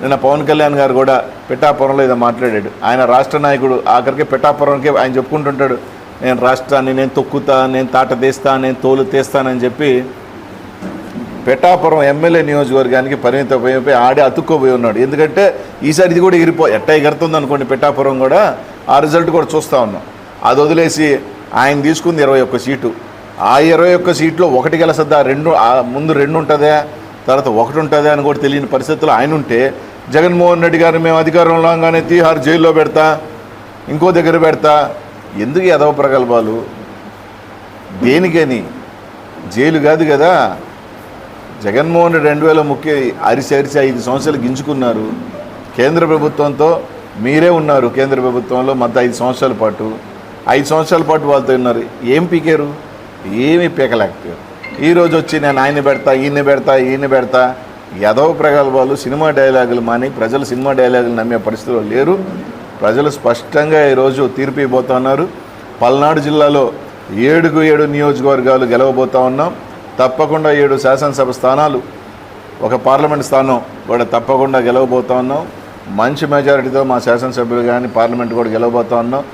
నిన్న పవన్ కళ్యాణ్ గారు కూడా పిఠాపురంలో ఏదో మాట్లాడాడు. ఆయన రాష్ట్ర నాయకుడు ఆఖరికి పిఠాపురంకి ఆయన చెప్పుకుంటుంటాడు. నేను రాష్ట్రాన్ని నేను తొక్కుతా నేను తాట తీస్తా నేను తోలు తీస్తానని చెప్పి పిఠాపురం ఎమ్మెల్యే నియోజకవర్గానికి పరిమిత అయిపోయి ఆడే అతుక్కోపోయి ఉన్నాడు. ఎందుకంటే ఈసారి ఇది కూడా ఎగిరిపో ఎట్ట ఎగురుతుంది అనుకోండి పిఠాపురం కూడా ఆ రిజల్ట్ కూడా చూస్తూ ఉన్నాం. అది వదిలేసి ఆయన తీసుకుంది ఇరవై ఒక్క సీటు. ఆ ఇరవై ఒక్క సీట్లో ఒకటి గెలసద్దా? రెండు ముందు రెండు ఉంటుందా తర్వాత ఒకటి ఉంటుందా అని కూడా తెలియని పరిస్థితుల్లో ఆయన ఉంటే జగన్మోహన్ రెడ్డి గారు మేము అధికారంలో రాగానే తీహార్ జైల్లో పెడతా ఇంకో దగ్గర పెడతా. ఎందుకు ఎదవ ప్రగల్భాలు? దేనికని? జైలు కాదు కదా. జగన్మోహన్ రెడ్డి రెండు వేల ముఖ్య అరిసి అరిసి ఐదు సంవత్సరాలు గింజుకున్నారు. కేంద్ర ప్రభుత్వంతో మీరే ఉన్నారు కేంద్ర ప్రభుత్వంలో మొత్తం ఐదు సంవత్సరాల పాటు. ఐదు సంవత్సరాల పాటు వాళ్ళతో ఉన్నారు. ఏం పీకారు? ఏమీ పీకలేకపోయారు. ఈరోజు వచ్చి నేను ఆయన్ని పెడతా ఈయన్ని పెడతా ఈయన్ని పెడతా. యదవ ప్రగల్భాలు సినిమా డైలాగులు మాని ప్రజలు సినిమా డైలాగులు నమ్మే పరిస్థితిలో లేరు. ప్రజలు స్పష్టంగా ఈరోజు తీర్పు ఇవ్వబోతున్నారు పల్నాడు జిల్లాలో ఏడుకు ఏడు నియోజకవర్గాలు గెలవబోతా ఉన్నాం. తప్పకుండా ఏడు శాసనసభ స్థానాలు ఒక పార్లమెంట్ స్థానం కూడా తప్పకుండా గెలవబోతా ఉన్నాం. మంచి మెజారిటీతో మా శాసనసభ్యులు కానీ పార్లమెంట్ కూడా గెలవబోతా ఉన్నాం.